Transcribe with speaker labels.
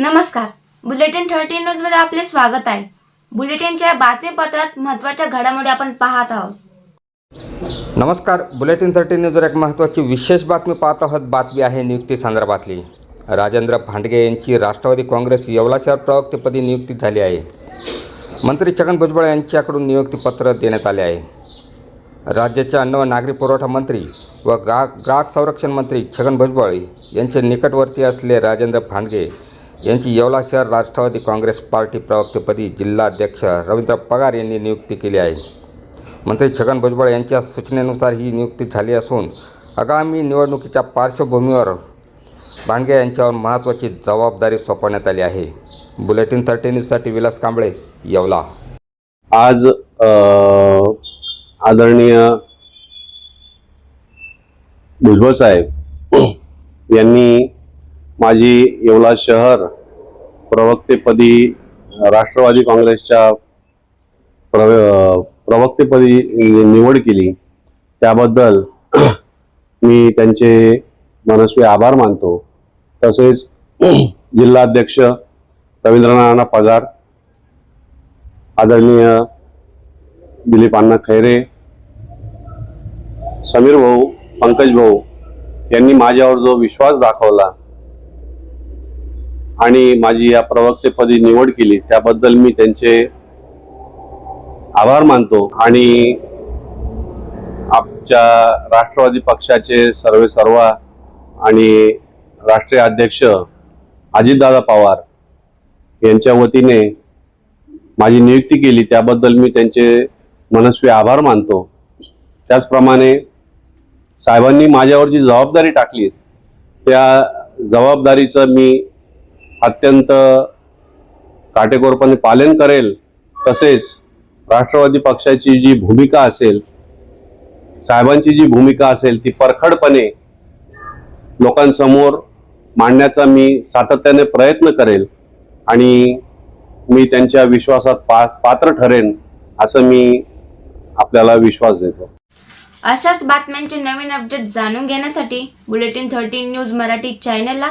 Speaker 1: नमस्कार. Bulletin thirteen न्यूजमध्ये आपले स्वागत आहे. बुलेटिनच्या बातमीपत्रात महत्त्वाच्या घडामोडी आपण पाहत आहोत.
Speaker 2: नमस्कार. बुलेटिन थर्टीन न्यूजवर एक महत्त्वाची विशेष बातमी पाहत आहोत. बातमी आहे नियुक्ती संदर्भातली. राजेंद्र भांडगे यांची राष्ट्रवादी काँग्रेस येवला शहर प्रवक्तेपदी नियुक्ती झाली आहे. मंत्री छगन भुजबळ यांच्याकडून नियुक्तीपत्र देण्यात आले आहे. राज्याचे अन्न व नागरी पुरवठा मंत्री व ग्राहक ग्राहक संरक्षण मंत्री छगन भुजबळ यांचे निकटवर्ती असले राजेंद्र भांडगे यांची येवला शहर राष्ट्रवादी काँग्रेस पार्टी प्रवक्तेपदी जिल्हाध्यक्ष रवींद्र पगार यांनी नियुक्ती केली आहे. मंत्री छगन भुजबळ यांच्या सूचनेनुसार ही नियुक्ती झाली असून आगामी निवडणुकीच्या पार्श्वभूमीवर भांडगे यांच्यावर महत्त्वाची जबाबदारी सोपवण्यात आली आहे. बुलेटिन थर्टी न्यूजसाठी विलास कांबळे येवला.
Speaker 3: आज आदरणीय भुजबळ साहेब यांनी माझी येवला शहर प्रवक्तेपदी राष्ट्रवादी काँग्रेसच्या प्रव प्रवक्तेपदी निवड केली. त्याबद्दल मी त्यांचे मनस्वी आभार मानतो. तसेच जिल्हाध्यक्ष रवींद्रनाथ पगार आदरणीय दिलीप अण्णा खैरे समीर भाऊ पंकज भाऊ यांनी माझ्यावर जो विश्वास दाखवला आणि माझी या प्रवक्तेपदी निवड केली त्याबद्दल मी त्यांचे आभार मानतो. आणि आमच्या राष्ट्रवादी पक्षाचे सर्वे सर्वा आणि राष्ट्रीय अध्यक्ष अजितदादा पवार यांच्या वतीने माझी नियुक्ती केली त्याबद्दल मी त्यांचे मनस्वी आभार मानतो. त्याचप्रमाणे साहेबांनी माझ्यावर जी जबाबदारी टाकली त्या जबाबदारीचं मी अत्यंत काटेकोरपणे पालन करेल तसेच राष्ट्रवादी पक्षाची जी भूमिका असेल साहेबांची जी भूमिका असेल ती परखडपणे लोकांसमोर मांडण्याचा मी सातत्याने प्रयत्न करेल आणि मी त्यांच्या विश्वासात पा पात्र ठरेन असं मी आपल्याला विश्वास देतो.
Speaker 1: अशाच बातम्यांचे नवीन अपडेट जाणून घेण्यासाठी बुलेटिन थर्टीन न्यूज मराठी चॅनलला